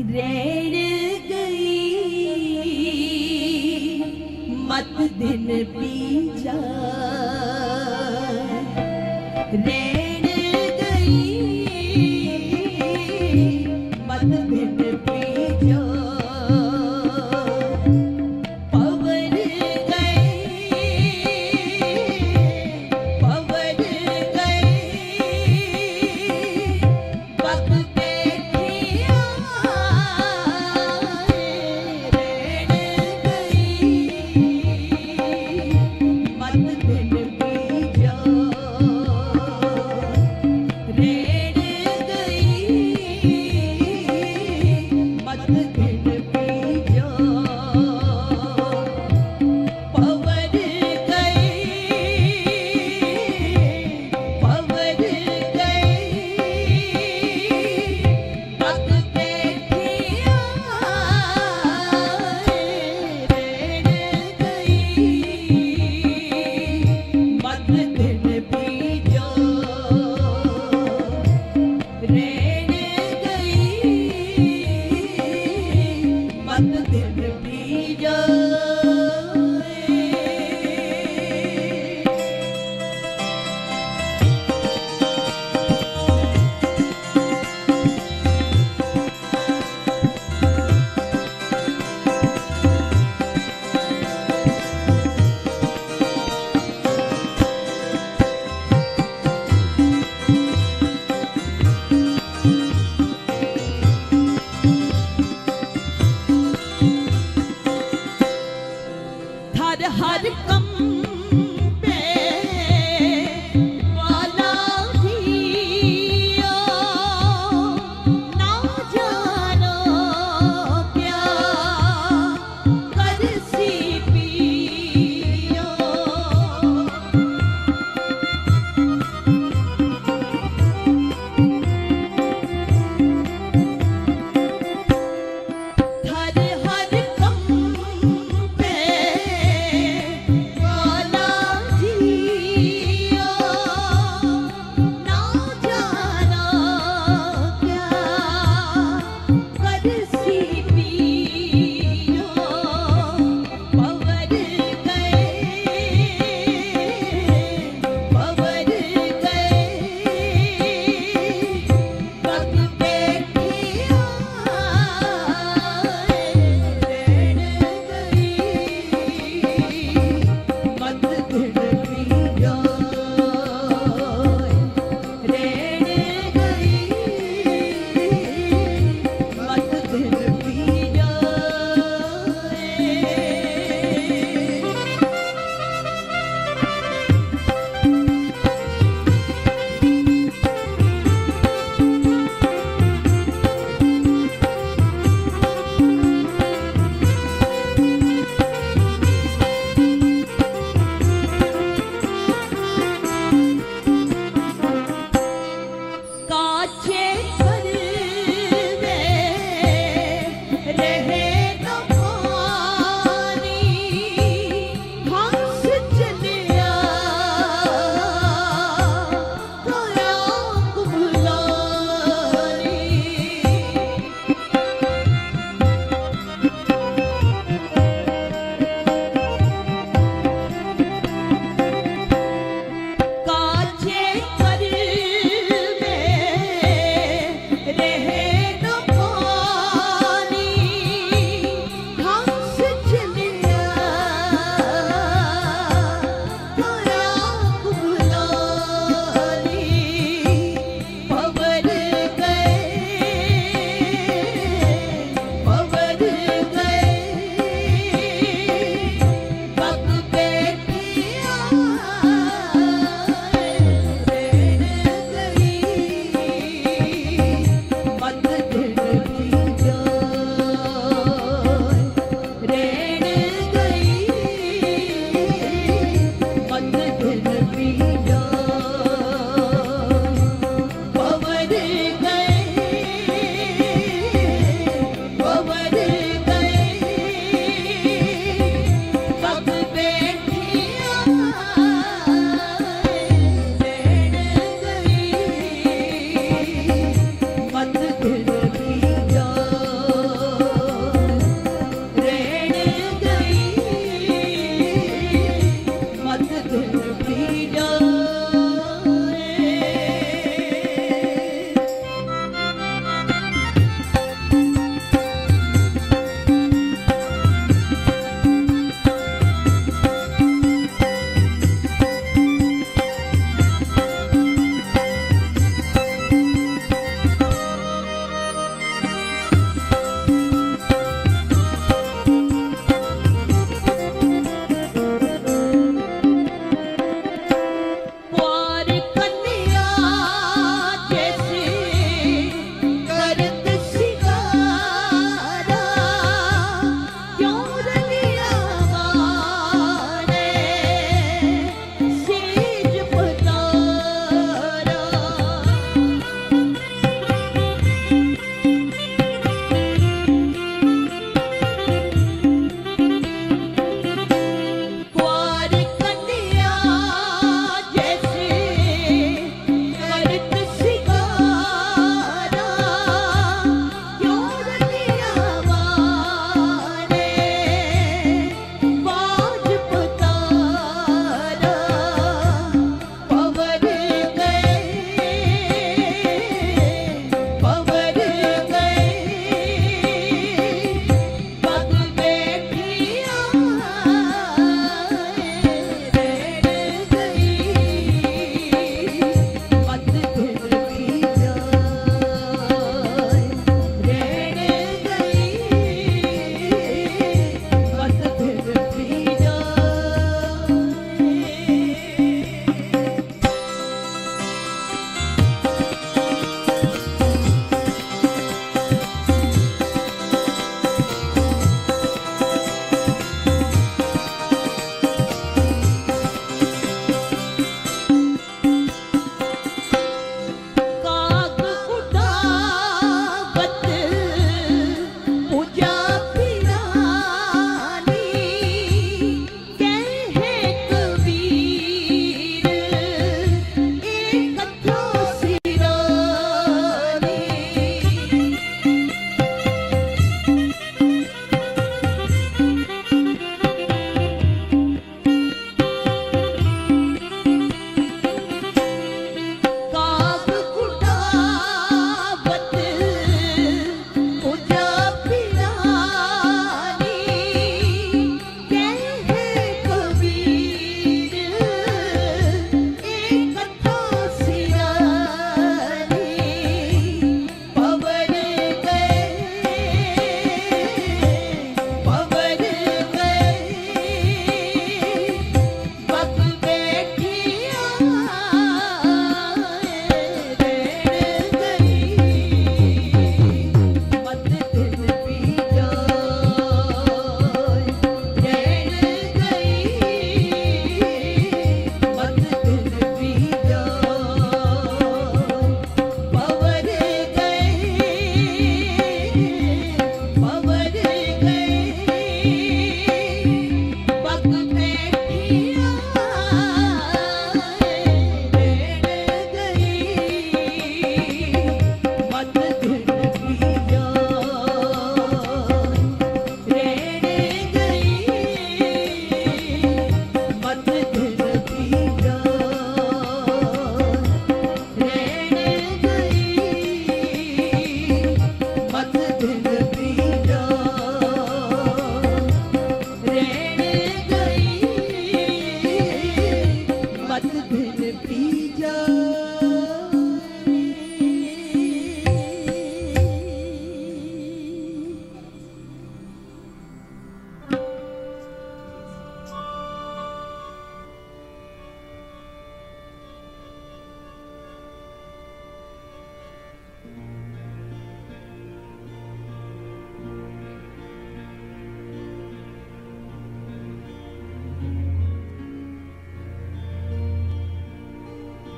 ਰਹਿਣ ਗਈ ਮਤ ਦਿਨ ਪੀਜਾ ਰਹਿਣ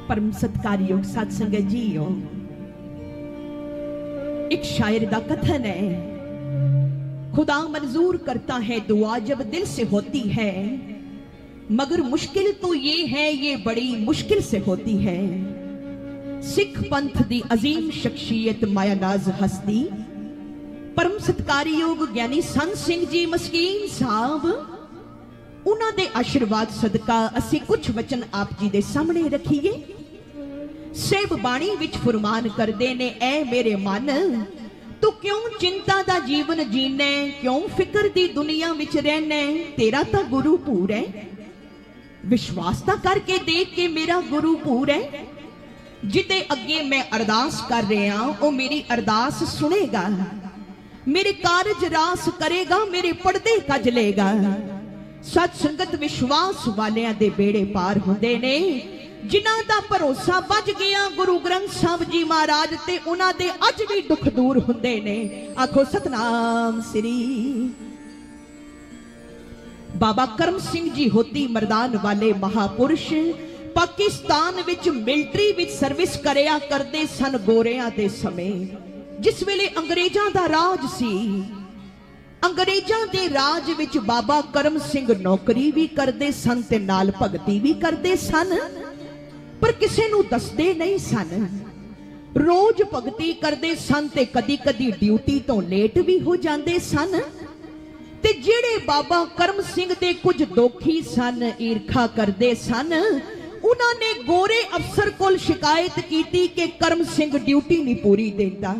परम सत्कारयोग साध संगत जीओ एक शायर का कथन है खुदा मंजूर करता है दुआ जब दिल से होती है मगर मुश्किल तो ये है ये बड़ी मुश्किल से होती है सिख पंथ दी अजीम शख्सियत मायानाज हस्ती ਪਰਮ ਸਤਕਾਰਯੋਗ ਗਿਆਨੀ ਸੰਤ ਸਿੰਘ ਜੀ ਮਸਕੀਨ ਸਾਹਿਬ ਉਹਨਾਂ ਦੇ ਆਸ਼ੀਰਵਾਦ ਸਦਕਾ ਅਸੀਂ ਕੁਝ ਵਚਨ ਆਪ ਜੀ ਦੇ ਸਾਹਮਣੇ ਰੱਖੀਏ ਸੇਬ ਬਾਣੀ ਵਿੱਚ ਫਰਮਾਨ ਕਰਦੇ ਨੇ, ਐ ਮੇਰੇ ਮਨ, ਤੂੰ ਕਿਉਂ ਚਿੰਤਾ ਦਾ ਜੀਵਨ ਜੀਣਾ ਕਿਉਂ ਫਿਕਰ ਦੀ ਦੁਨੀਆ ਵਿੱਚ ਰਹਿਣਾ ਤੇਰਾ ਤਾਂ ਗੁਰੂ ਭੂਰ ਹੈ ਵਿਸ਼ਵਾਸ ਤਾਂ ਕਰਕੇ ਦੇਖ ਕੇ ਮੇਰਾ ਗੁਰੂ ਭੂਰ ਹੈ ਜਿੱਤੇ ਅੱਗੇ ਮੈਂ ਅਰਦਾਸ ਕਰ ਰਿਹਾ, ਉਹ ਮੇਰੀ ਅਰਦਾਸ ਸੁਣੇਗਾ। ਮੇਰੇ ਕਾਰਜ ਰਾਸ ਕਰੇਗਾ, ਮੇਰੇ ਪਰਦੇ ਕੱਜ ਲੇਗਾ ਸਤ ਸੰਗਤ ਵਿਸ਼ਵਾਸ ਵਾਲਿਆਂ ਦੇ ਬੇੜੇ ਪਾਰ ਹੁੰਦੇ ਨੇ। ਜਿਨ੍ਹਾਂ ਦਾ ਭਰੋਸਾ ਵੱਜ ਗਿਆ, ਗੁਰੂ ਗ੍ਰੰਥ ਸਾਹਿਬ ਜੀ ਮਹਾਰਾਜ ਤੇ ਉਹਨਾਂ ਦੇ ਅੱਜ ਵੀ ਦੁੱਖ ਦੂਰ ਹੁੰਦੇ ਨੇ। ਆਖੋ, ਸਤਨਾਮ ਸ੍ਰੀ ਬਾਬਾ ਕਰਮ ਸਿੰਘ ਜੀ ਹੋਤੀ ਮਰਦਾਨ ਵਾਲੇ ਮਹਾਪੁਰਸ਼, ਪਾਕਿਸਤਾਨ ਵਿੱਚ ਮਿਲਟਰੀ ਵਿੱਚ ਸਰਵਿਸ ਕਰਿਆ ਕਰਦੇ ਸਨ ਗੋਰਿਆਂ ਦੇ ਸਮੇਂ। ਜਿਸ ਵੇਲੇ ਅੰਗਰੇਜ਼ਾਂ ਦਾ ਰਾਜ ਸੀ, ਅੰਗਰੇਜ਼ਾਂ ਦੇ ਰਾਜ ਵਿੱਚ ਬਾਬਾ ਕਰਮ ਸਿੰਘ ਨੌਕਰੀ ਵੀ ਕਰਦੇ ਸਨ ਤੇ ਨਾਲ ਭਗਤੀ ਵੀ ਕਰਦੇ ਸਨ। ਪਰ ਕਿਸੇ ਨੂੰ ਦੱਸਦੇ ਨਹੀਂ ਸਨ। ਰੋਜ਼ ਭਗਤੀ ਕਰਦੇ ਸਨ ਤੇ ਕਦੀ-ਕਦੀ ਡਿਊਟੀ ਤੋਂ ਲੇਟ ਵੀ ਹੋ ਜਾਂਦੇ ਸਨ। ਤੇ ਜਿਹੜੇ ਬਾਬਾ ਕਰਮ ਸਿੰਘ ਦੇ ਕੁਝ ਦੋਖੀ ਸਨ, ਈਰਖਾ ਕਰਦੇ ਸਨ, ਉਹਨਾਂ ਨੇ ਗੋਰੇ ਅਫਸਰ ਕੋਲ ਸ਼ਿਕਾਇਤ ਕੀਤੀ ਕਿ ਕਰਮ ਸਿੰਘ ਡਿਊਟੀ ਨਹੀਂ ਪੂਰੀ ਦਿੰਦਾ।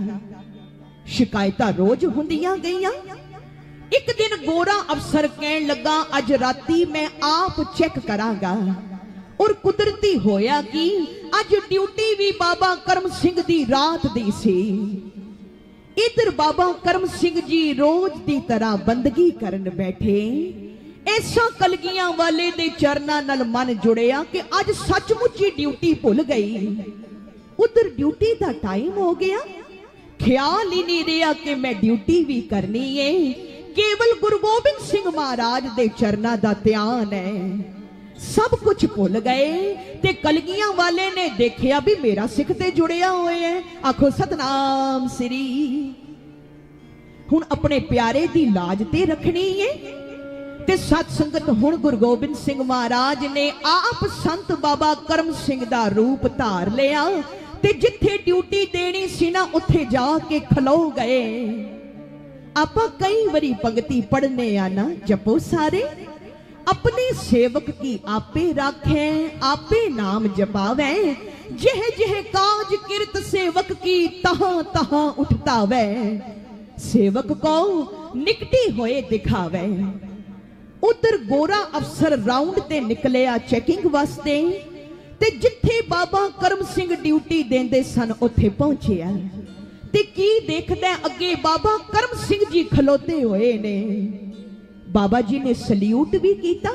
ਸ਼ਿਕਾਇਤਾਂ ਰੋਜ਼ ਹੁੰਦੀਆਂ ਗਈਆਂ। ਇੱਕ ਦਿਨ ਗੋਰਾ ਅਫਸਰ ਕਹਿਣ ਲੱਗਾ, ਅੱਜ ਰਾਤੀ ਮੈਂ ਆਪ ਚੈੱਕ ਕਰਾਂਗਾ। ਔਰ ਕੁਦਰਤੀ ਹੋਇਆ ਕਿ? ਅੱਜ ਡਿਊਟੀ ਵੀ ਬਾਬਾ ਕਰਮ ਸਿੰਘ ਦੀ ਰਾਤ ਦੀ ਸੀ। ਇਧਰ ਬਾਬਾ ਕਰਮ ਸਿੰਘ ਜੀ ਰੋਜ਼ ਦੀ ਤਰ੍ਹਾਂ ਬੰਦਗੀ ਕਰਨ ਬੈਠੇ। ਐਸਾ ਕਲਗੀਆਂ ਵਾਲੇ ਦੇ ਚਰਨਾਂ ਨਾਲ ਮਨ ਜੁੜਿਆ ਕਿ ਅੱਜ ਸੱਚਮੁੱਚ ਹੀ ਡਿਊਟੀ ਭੁੱਲ ਗਈ। ਉਧਰ ਡਿਊਟੀ ਦਾ ਟਾਈਮ ਹੋ ਗਿਆ। ਖਿਆਲ ਹੀ ਨਹੀਂ ਰਿਹਾ ਕਿ ਮੈਂ ਡਿਊਟੀ ਵੀ ਕਰਨੀ ਏ। ਕੇਵਲ ਗੁਰੂ ਗੋਬਿੰਦ ਸਿੰਘ ਮਹਾਰਾਜ ਦੇ ਚਰਨਾਂ ਦਾ ਧਿਆਨ ਹੈ। ਸਭ ਕੁਝ ਭੁੱਲ ਗਏ ਤੇ ਕਲਗੀਆਂ ਵਾਲੇ ਨੇ ਦੇਖਿਆ ਵੀ ਮੇਰਾ ਸਿੱਖ ਤੇ ਜੁੜਿਆ ਹੋਇਆ ਹੈ ਆਖੋ, ਸਤਨਾਮ ਸ੍ਰੀ। ਹੁਣ ਆਪਣੇ ਪਿਆਰੇ ਦੀ ਲਾਜ ਤੇ ਰੱਖਣੀ ਏ। ਤੇ ਸਤ ਸੰਗਤ ਹੁਣ ਗੁਰੂ ਗੋਬਿੰਦ ਸਿੰਘ ਮਹਾਰਾਜ ਨੇ ਆਪ ਸੰਤ ਬਾਬਾ ਕਰਮ ਸਿੰਘ ਦਾ ਰੂਪ ਧਾਰ ਲਿਆ ਤੇ ਜਿੱਥੇ ਡਿਊਟੀ ਦੇਣੀ ਸੀ ਨਾ, ਉੱਥੇ ਜਾ ਕੇ ਖਲੋ ਗਏ। ਆਪਾਂ ਕਈ ਵਾਰੀ ਪੰਕਤੀ ਪੜ੍ਹਨੇ ਆ ਨਾ, ਜਪੋ ਸਾਰੇ। अपने सेवक की आपे राखे आपे नाम जपावे जह जह काज किरत सेवक की तहां तहां उठता वै सेवक को निकटी होए दिखावे ਉਧਰ ਗੋਰਾ ਅਫਸਰ ਰਾਉਂਡ ਤੇ ਨਿਕਲਿਆ ਚੈਕਿੰਗ ਵਾਸਤੇ ਤੇ ਜਿੱਥੇ ਬਾਬਾ ਕਰਮ ਸਿੰਘ ਡਿਊਟੀ ਦਿੰਦੇ ਸਨ ਉੱਥੇ ਪਹੁੰਚਿਆ ਤੇ ਕੀ ਦੇਖਦਾ ਅੱਗੇ ਬਾਬਾ ਕਰਮ ਸਿੰਘ ਜੀ ਖਲੋਤੇ ਹੋਏ ਨੇ ਬਾਬਾ ਜੀ ਨੇ ਸਲੂਟ ਵੀ ਕੀਤਾ।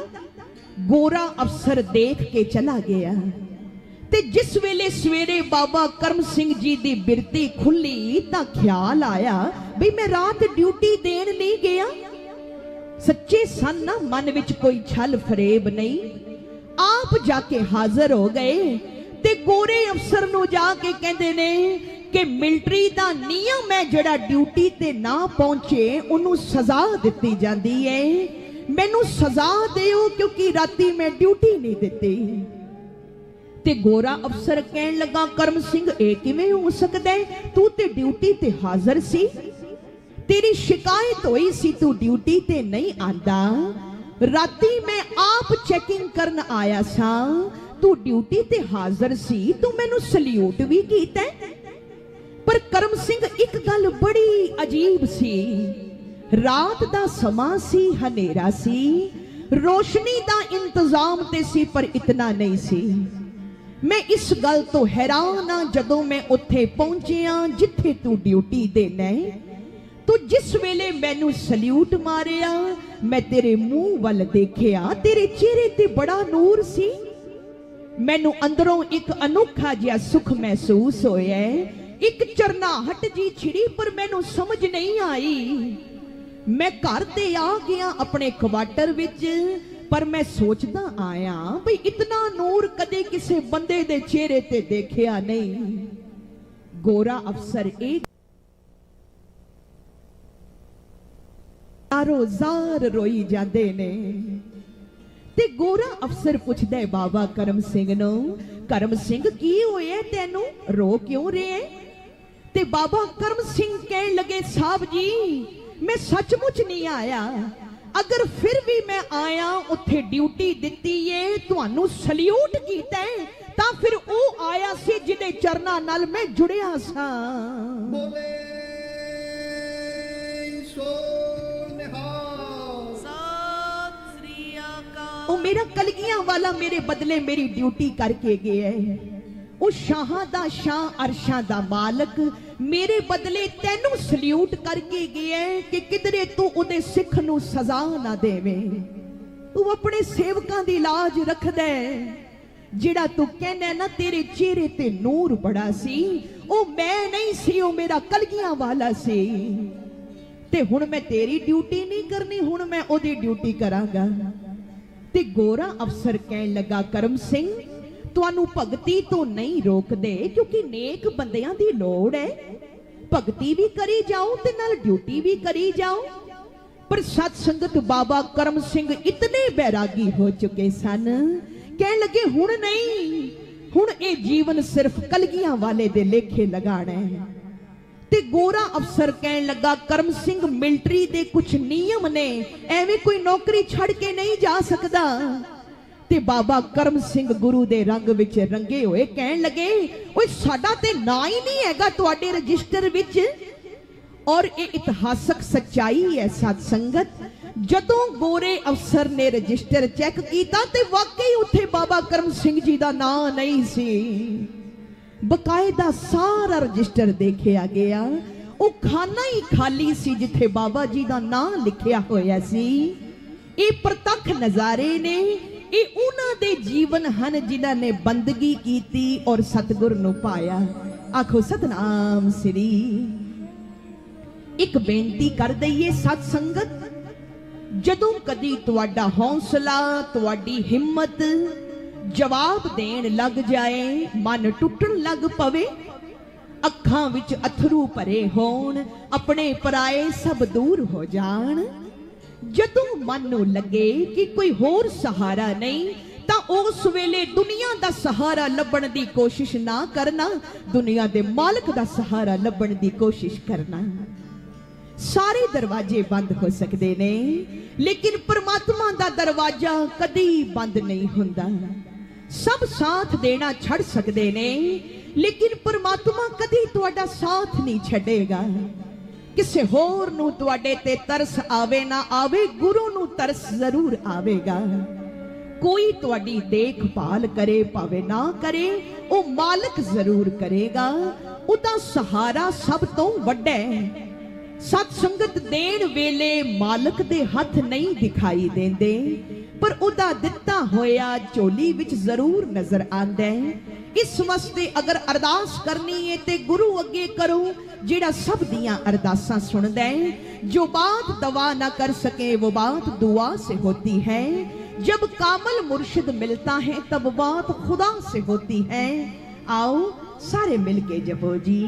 ਗੋਰਾ ਅਫਸਰ ਦੇਖ ਕੇ ਚਲਾ ਗਿਆ। ਤੇ ਜਿਸ ਵੇਲੇ ਸਵੇਰੇ ਬਾਬਾ ਕਰਮ ਸਿੰਘ ਜੀ ਦੀ ਬਿਰਤੀ ਖੁੱਲੀ ਤਾਂ ਖਿਆਲ ਆਇਆ ਵੀ ਮੈਂ ਰਾਤ ਡਿਊਟੀ ਦੇਣ ਨਹੀਂ ਗਿਆ। ਸੱਚੇ ਸਨ ਨਾ ਮਨ ਵਿੱਚ ਕੋਈ ਛਲ ਫਰੇਬ ਨਹੀਂ। ਆਪ ਜਾ ਕੇ ਹਾਜ਼ਰ ਹੋ ਗਏ ਤੇ ਗੋਰੇ ਅਫਸਰ ਨੂੰ ਜਾ ਕੇ ਕਹਿੰਦੇ ਨੇ ਕਿ ਮਿਲਟਰੀ ਦਾ ਨਿਯਮ ਹੈ ਜਿਹੜਾ ਡਿਊਟੀ ਤੇ ਨਾ ਪਹੁੰਚੇ, ਉਹਨੂੰ ਸਜ਼ਾ ਦਿੱਤੀ ਜਾਂਦੀ ਹੈ ਮੈਨੂੰ ਸਜ਼ਾ ਦਿਓ ਕਿਉਂਕਿ ਰਾਤੀ ਮੈਂ ਡਿਊਟੀ ਨਹੀਂ ਦਿੱਤੀ। ਤੇ ਗੋਰਾ ਅਫਸਰ ਕਹਿਣ ਲੱਗਾ, ਕਰਮ ਸਿੰਘ, ਇਹ ਕਿਵੇਂ ਹੋ ਸਕਦਾ ਤੂੰ ਤੇ ਡਿਊਟੀ ਤੇ ਹਾਜ਼ਰ ਸੀ। ਤੇਰੀ ਸ਼ਿਕਾਇਤ ਹੋਈ ਸੀ, ਤੂੰ ਡਿਊਟੀ ਤੇ ਨਹੀਂ ਆਂਦਾ। ਰਾਤੀ ਮੈਂ ਆਪ ਚੈਕਿੰਗ ਕਰਨ ਆਇਆ ਸਾਂ। ਤੂੰ ਡਿਊਟੀ ਤੇ ਹਾਜ਼ਰ ਸੀ, ਤੂੰ ਮੈਨੂੰ ਸਲੂਟ ਵੀ ਕੀਤਾ ਪਰ ਕਰਮ ਸਿੰਘ ਇੱਕ ਗੱਲ ਬੜੀ ਅਜੀਬ ਸੀ। ਰਾਤ ਦਾ ਸਮਾਂ ਸੀ, ਹਨੇਰਾ ਸੀ। ਰੋਸ਼ਨੀ ਦਾ ਇੰਤਜ਼ਾਮ ਤੇ ਸੀ, ਪਰ ਇਤਨਾ ਨਹੀਂ ਸੀ। ਮੈਂ ਇਸ ਗੱਲ ਤੋਂ ਹੈਰਾਨ ਆ ਜਦੋਂ ਮੈਂ ਉੱਥੇ ਪਹੁੰਚਿਆ, ਜਿੱਥੇ ਤੂੰ ਡਿਊਟੀ ਦੇਣਾ ਲੈ ਤੂੰ ਜਿਸ ਵੇਲੇ ਮੈਨੂੰ ਸਲੂਟ ਮਾਰਿਆ, ਮੈਂ ਤੇਰੇ ਮੂੰਹ ਵੱਲ ਦੇਖਿਆ, ਤੇਰੇ ਚਿਹਰੇ ਤੇ ਬੜਾ ਨੂਰ ਸੀ। ਮੈਨੂੰ ਅੰਦਰੋਂ ਇੱਕ ਅਨੋਖਾ ਜਿਹਾ ਸੁਖ ਮਹਿਸੂਸ ਹੋਇਆ ਇੱਕ ਚਰਨਾਹਟ ਜੀ ਛਿੜੀ, ਪਰ ਮੈਨੂੰ ਸਮਝ ਨਹੀਂ ਆਈ। ਮੈਂ ਘਰ ਤੇ ਆ ਗਿਆ ਆਪਣੇ ਕੁਆਟਰ ਵਿੱਚ, ਪਰ ਮੈਂ ਸੋਚਦਾ ਆਇਆ ਵੀ ਇਤਨਾ ਨੂਰ ਕਦੇ ਕਿਸੇ ਬੰਦੇ ਦੇ ਚਿਹਰੇ ਤੇ ਦੇਖਿਆ ਨਹੀਂ। ਗੋਰਾ ਅਫਸਰ ਇਹ ਰੋਜ਼ਾਰ ਰੋਈ ਜਾਂਦੇ ਨੇ। ਤੇ ਗੋਰਾ ਅਫਸਰ ਪੁੱਛਦਾ ਹੈ, ਬਾਬਾ ਕਰਮ ਸਿੰਘ ਨੂੰ, ਕਰਮ ਸਿੰਘ ਕੀ ਹੋਇਆ ਤੈਨੂੰ? ਰੋ ਕਿਉਂ ਰਿਹਾ ਹੈ? ਤੇ ਬਾਬਾ ਕਰਮ ਸਿੰਘ ਕਹਿਣ ਲੱਗੇ ਸਾਹਿਬ ਜੀ ਮੈਂ ਸੱਚਮੁੱਚ ਨਹੀਂ ਆਇਆ। ਅਗਰ ਫਿਰ ਵੀ ਮੈਂ ਆਇਆ ਉੱਥੇ ਡਿਊਟੀ ਦਿੱਤੀ ਏ ਤੁਹਾਨੂੰ ਸਲੂਟ ਕੀਤਾ ਤਾਂ ਫਿਰ ਉਹ ਆਇਆ ਸੀ ਜਿਹਦੇ ਚਰਨਾਂ ਨਾਲ ਮੈਂ ਜੁੜਿਆ ਸਾਂ। ਬੋਲੇ ਉਹ ਮੇਰਾ ਕਲਗੀਆਂ ਵਾਲਾ ਮੇਰੇ ਬਦਲੇ ਮੇਰੀ ਡਿਊਟੀ ਕਰਕੇ ਗਿਆ ਹੈ ਉਹ ਸ਼ਾਹਾਂ ਦਾ ਸ਼ਾਹ ਅਰਸ਼ਾਂ ਦਾ ਮਾਲਕ ਮੇਰੇ ਬਦਲੇ ਤੈਨੂੰ ਸਲੂਟ ਕਰਕੇ ਗਿਆ ਕਿ ਕਿਧਰੇ ਤੂੰ ਉਹਦੇ ਸਿੱਖ ਨੂੰ ਸਜ਼ਾ ਨਾ ਦੇਵੇਂ। ਤੂੰ ਆਪਣੇ ਸੇਵਕਾਂ ਦੀ ਲਾਜ ਰੱਖਦਾ ਜਿਹੜਾ ਤੂੰ ਕਹਿੰਦਾ ਨਾ, ਤੇਰੇ ਚਿਹਰੇ ਤੇ ਨੂਰ ਬੜਾ ਸੀ। ਉਹ ਮੈਂ ਨਹੀਂ ਸੀ, ਉਹ ਮੇਰਾ ਕਲਗੀਆਂ ਵਾਲਾ ਸੀ। ਤੇ ਹੁਣ ਮੈਂ ਤੇਰੀ ਡਿਊਟੀ ਨਹੀਂ ਕਰਨੀ, ਹੁਣ ਮੈਂ ਉਹਦੀ ਡਿਊਟੀ ਕਰਾਂਗਾ। ਤੇ ਗੋਰਾ ਅਫਸਰ ਕਹਿਣ ਲੱਗਾ, ਕਰਮ ਸਿੰਘ ਤੁਹਾਨੂੰ ਭਗਤੀ ਤੋਂ ਨਹੀਂ ਰੋਕਦੇ, ਕਿਉਂਕਿ ਨੇਕ ਬੰਦਿਆਂ ਦੀ ਲੋੜ ਹੈ। ਭਗਤੀ ਵੀ ਕਰੀ ਜਾਓ ਤੇ ਨਾਲ ਡਿਊਟੀ ਵੀ ਕਰੀ ਜਾਓ। ਪਰ ਸਤ ਸੰਗਤ ਬਾਬਾ ਕਰਮ ਸਿੰਘ ਇਤਨੇ ਬੈਰਾਗੀ ਹੋ ਚੁੱਕੇ ਸਨ। ਕਹਿਣ ਲੱਗੇ, ਹੁਣ ਨਹੀਂ, ਹੁਣ ਇਹ ਜੀਵਨ ਸਿਰਫ ਕਲਗੀਆਂ ਵਾਲੇ ਦੇ ਲੇਖੇ ਲਗਾਣਾ ਹੈ। ਤੇ ਗੋਰਾ ਅਫਸਰ ਕਹਿਣ ਲੱਗਾ, ਕਰਮ ਸਿੰਘ ਮਿਲਟਰੀ ਦੇ ਕੁਝ ਨਿਯਮ ਨੇ, ਐਵੇਂ ਕੋਈ ਨੌਕਰੀ ਛੱਡ ਕੇ ਨਹੀਂ ਜਾ ਸਕਦਾ। ਤੇ ਬਾਬਾ ਕਰਮ ਸਿੰਘ ਗੁਰੂ ਦੇ ਰੰਗ ਵਿੱਚ ਰੰਗੇ ਹੋਏ, ਕਹਿਣ ਲੱਗੇ, ਓਏ, ਸਾਡਾ ਤੇ ਨਾਂ ਹੀ ਨਹੀਂ ਹੈਗਾ ਤੁਹਾਡੇ ਰਜਿਸਟਰ ਵਿੱਚ। ਔਰ ਇਹ ਇਤਿਹਾਸਕ ਸੱਚਾਈ ਹੈ ਸਤ ਸੰਗਤ। ਜਦੋਂ ਗੋਰੇ ਅਫਸਰ ਨੇ ਰਜਿਸਟਰ ਚੈੱਕ ਕੀਤਾ ਤੇ ਵਾਕਈ ਉੱਥੇ ਬਾਬਾ ਕਰਮ ਸਿੰਘ ਜੀ ਦਾ ਨਾਂ ਨਹੀਂ ਸੀ। ਬਕਾਇਦਾ ਸਾਰਾ ਰਜਿਸਟਰ ਦੇਖਿਆ ਗਿਆ। ਉਹ ਖਾਨਾ ਹੀ ਖਾਲੀ ਸੀ ਜਿੱਥੇ ਬਾਬਾ ਜੀ ਦਾ ਨਾਂ ਲਿਖਿਆ ਹੋਇਆ ਸੀ। ਇਹ ਪ੍ਰਤੱਖ ਨਜ਼ਾਰੇ ਨੇ। ਇਹ ਉਹਨਾਂ ਦੇ ਜੀਵਨ ਹਨ ਜਿਨ੍ਹਾਂ ਨੇ ਬੰਦਗੀ ਕੀਤੀ ਔਰ ਸਤਿਗੁਰ ਨੂੰ ਪਾਇਆ। ਆਖੋ, ਸਤਨਾਮ ਸ੍ਰੀ। ਇੱਕ ਬੇਨਤੀ ਕਰ ਦਈਏ ਸਤ ਸੰਗਤ, ਜਦੋਂ ਕਦੀ ਤੁਹਾਡਾ ਹੌਸਲਾ, ਤੁਹਾਡੀ ਹਿੰਮਤ ਜਵਾਬ ਦੇਣ ਲੱਗ ਜਾਏ, ਮਨ ਟੁੱਟਣ ਲੱਗ ਪਵੇ, ਅੱਖਾਂ ਵਿੱਚ ਅਥਰੂ ਭਰੇ ਹੋਣ, ਆਪਣੇ ਪਰਾਏ ਸਭ ਦੂਰ ਹੋ ਜਾਣ। ਜਦੋਂ ਮਨ ਨੂੰ ਲੱਗੇ ਕਿ ਕੋਈ ਹੋਰ ਸਹਾਰਾ ਨਹੀਂ, ਤਾਂ ਉਸ ਵੇਲੇ ਦੁਨੀਆ ਦਾ ਸਹਾਰਾ ਲੱਭਣ ਦੀ ਕੋਸ਼ਿਸ਼ ਨਾ ਕਰਨਾ, ਦੁਨੀਆ ਦੇ ਮਾਲਕ ਦਾ ਸਹਾਰਾ ਲੱਭਣ ਦੀ ਕੋਸ਼ਿਸ਼ ਕਰਨਾ। ਸਾਰੇ ਦਰਵਾਜ਼ੇ ਬੰਦ ਹੋ ਸਕਦੇ ਨੇ, ਲੇਕਿਨ ਪਰਮਾਤਮਾ ਦਾ ਦਰਵਾਜ਼ਾ ਕਦੀ ਬੰਦ ਨਹੀਂ ਹੁੰਦਾ। ਸਭ ਸਾਥ ਦੇਣਾ ਛੱਡ ਸਕਦੇ ਨੇ, ਲੇਕਿਨ ਪਰਮਾਤਮਾ ਕਦੀ ਤੁਹਾਡਾ ਸਾਥ ਨਹੀਂ ਛੱਡੇਗਾ। ਕਿਸੇ ਹੋਰ ਨੂੰ ਤੁਹਾਡੇ ਤੇ ਤਰਸ ਆਵੇ ਨਾ ਆਵੇ, ਗੁਰੂ ਨੂੰ ਤਰਸ ਜ਼ਰੂਰ ਆਵੇਗਾ। ਕੋਈ ਤੁਹਾਡੀ ਦੇਖਭਾਲ ਕਰੇ, ਭਾਵੇਂ ਨਾ ਕਰੇ, ਉਹ ਮਾਲਕ ਜ਼ਰੂਰ ਕਰੇਗਾ। ਉਹਦਾ ਸਹਾਰਾ ਸਭ ਤੋਂ ਵੱਡਾ ਹੈ। ਸਤ ਸੰਗਤ ਦੇਣ ਵੇਲੇ ਮਾਲਕ ਦੇ ਹੱਥ ਨਹੀਂ ਦਿਖਾਈ ਦਿੰਦੇ। ਪਰ ਉਹਦਾ ਦਿੱਤਾ ਹੋਇਆ ਝੋਲੀ ਵਿੱਚ ਜ਼ਰੂਰ ਨਜ਼ਰ ਆਂਦਾ ਹੈ ਇਸ ਵਾਸਤੇ ਅਗਰ ਅਰਦਾਸ ਕਰਨੀ ਹੈ ਤੇ ਗੁਰੂ ਅੱਗੇ ਕਰੋ ਜਿਹੜਾ ਸਭ ਦੀਆਂ ਅਰਦਾਸਾਂ ਸੁਣਦਾ ਹੈ ਜੋ ਬਾਤ ਦਵਾ ਨਾ ਕਰ ਸਕੇ ਉਹ ਬਾਤ ਦੁਆ से होती है जब कामल मुर्शिद मिलता है तब बात खुदा से होती है आओ सारे मिलके जपो जी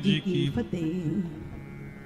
ਵਾਹਿਗੁਰੂ ਜੀ